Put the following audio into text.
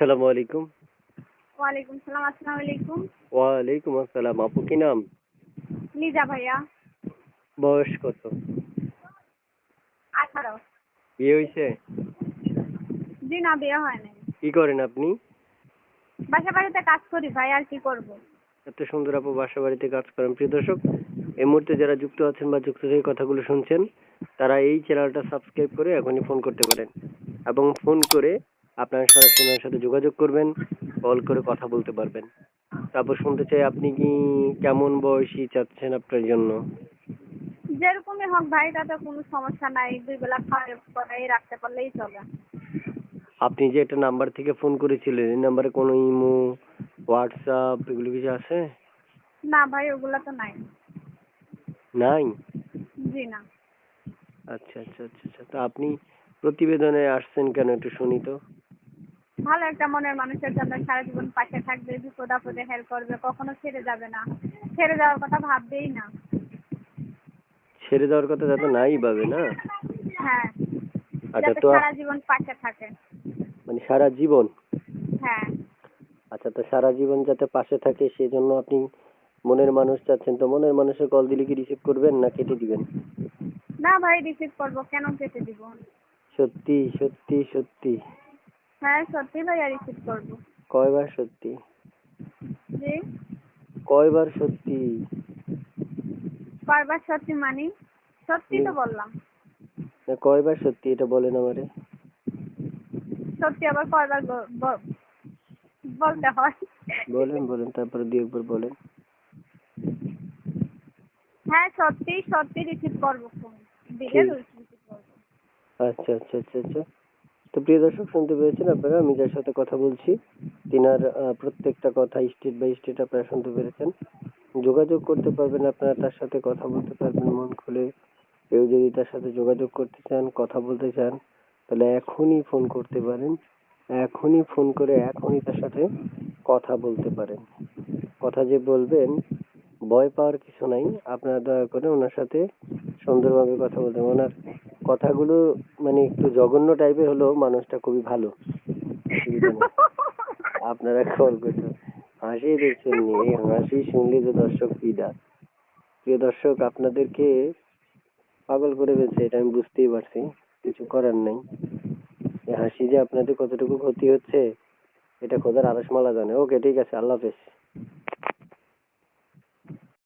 আসসালামু আলাইকুম। ওয়ালাইকুম সালাম আসসালামু আলাইকুম। ওয়ালাইকুম আসসালাম আপু কি নাম? লিজা ভাইয়া। বয়স কত? আঠারো। বিয়ে হয়েছে? জি না বিয়ে হয় নাই। কি করেন আপনি? বাসা বাড়িতে কাজ করি ভাই আর কি করব? এত সুন্দর আপু বাসা বাড়িতে কাজ করেন। প্রিয় দর্শক এই মুহূর্তে যারা যুক্ত আছেন বা যুক্ত থেকে কথাগুলো শুনছেন তারা এই চ্যানেলটা সাবস্ক্রাইব করে এখনই ফোন করতে পারেন এবং ফোন করে আপনার সরাসরি ওনার সাথে যোগাযোগ করবেন কল করে কথা বলতে পারবেন। তারপর শুনতে চাই আপনি কি কেমন বয়সী চাচ্ছেন আপনার জন্য? যেরকমই হোক ভাই তাতে কোনো সমস্যা নাই। দুই বেলা খাওয়া করাই রাখতে পারলেই চলে। আপনি যে একটা নাম্বার থেকে ফোন করেছিলেন এই নাম্বারে কোনো ইমো হোয়াটসঅ্যাপ এগুলো কিছু আছে? না ভাই ওগুলা তো নাই। নাই? জি না। আচ্ছা আচ্ছা আচ্ছা আচ্ছা। তো আপনি প্রতিবেদনে আসছেন কেন একটু শুনি তো। ভালো একটা মনের মানুষের জন্য সারা জীবন পাশে থাকবে বিপদ আপদে হেল্প করবে কখনো ছেড়ে যাবে না। ছেড়ে যাওয়ার কথা ভাববেই না। ছেড়ে যাওয়ার কথা যাতে নাই পাবে না? হ্যাঁ। আচ্ছা তো সারা জীবন পাশে থাকে। মানে সারা জীবন? হ্যাঁ। আচ্ছা তো সারা জীবন যাতে পাশে থাকে সেজন্য আপনি মনের মানুষ চাচ্ছেন। তো মনের মানুষের কল দিলে কি রিসিভ করবেন না কেটে দিবেন? না ভাই রিসিভ করব। কেন কেটে দিব? সত্যি সত্যি সত্যি। হ্যাঁ সত্যি ভাইয়া রিসিভ করব। কয়বার সত্যি? জি? কয়বার সত্যি? কয়বার সত্যি মানে? সত্যি তো বললাম। না কয়বার সত্যি এটা বলেন আমারে। সত্যি আবার কয়বার ব- ব- বলতে হয়। বলেন বলেন তারপরে দুই একবার বলেন। হ্যাঁ সত্যি সত্যি রিসিভ করব। ফোন দিলে ঠিক। রিসিভ করব। আচ্ছা আচ্ছা আচ্ছা আচ্ছা। তো প্রিয় দর্শক, শুনতে পেরেছেন আপনারা, আমি যার সাথে কথা বলছি, তিনার প্রত্যেকটা কথা স্টেট বাই স্টেট আপনারা শুনতে পেরেছেন। যোগাযোগ করতে পারবেন আপনারা, তার সাথে কথা বলতে পারবেন, মন খুলে। কেউ যদি তার সাথে যোগাযোগ করতে চান, কথা বলতে চান, তাহলে এখনই ফোন করতে পারেন। এখনই ফোন করে এখনই তার সাথে কথা বলতে পারেন। কথা যে বলবেন, ভয় পাওয়ার কিছু নাই। আপনারা দয়া করে ওনার সাথে সুন্দরভাবে কথা বলতে ওনার কথাগুলো মানে একটু জঘন্য টাইপের হলেও মানুষটা খুবই ভালো। আপনারা কল করছেন হাসি দেখছেন এই হাসি শুনলে তো দর্শক ফিদা প্রিয় দর্শক, আপনাদেরকে পাগল করে ফেলছে, এটা আমি বুঝতেই পারছি। কিছু করার নেই। হাসি যে আপনাদের কতটুকু ক্ষতি হচ্ছে, এটা খোদার আরসমালা জানে। ওকে, ঠিক আছে, আল্লাহ হাফেজ।